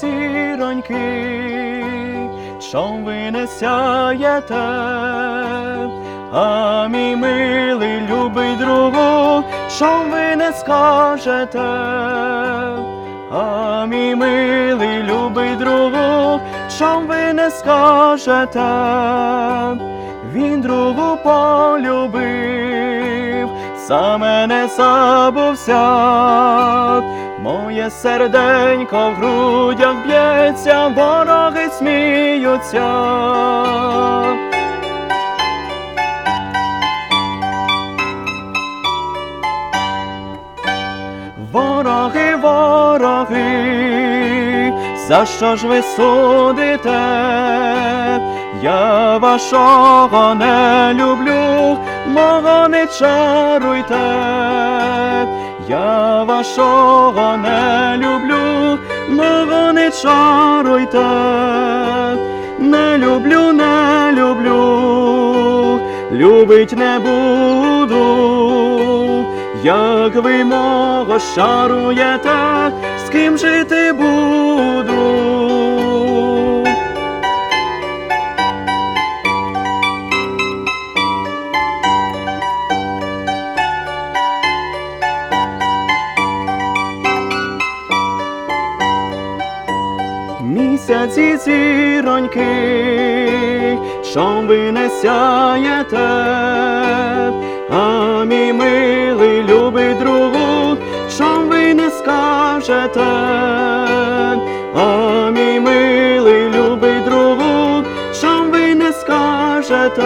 зіроньки, чом ви не сяєте, а мій милий любий другу, чом ви не скажете, а мій милий любий другу, чом ви не скажете, він другу полюбив, за мене забувся, моє серденько в грудях б'ється, вороги сміються. Вороги, вороги, за що ж ви судите? Я вашого не люблю, мого не чаруйте, я вашого не люблю, мого не чаруйте, не люблю, не люблю, любить не буду. Як ви мого шаруєте, з ким жити буду? Місяці зіроньки, чом ви не сяєте, а мій милий любий другу, чом ви не скажете, а мій милий любий другу, чом ви не скажете.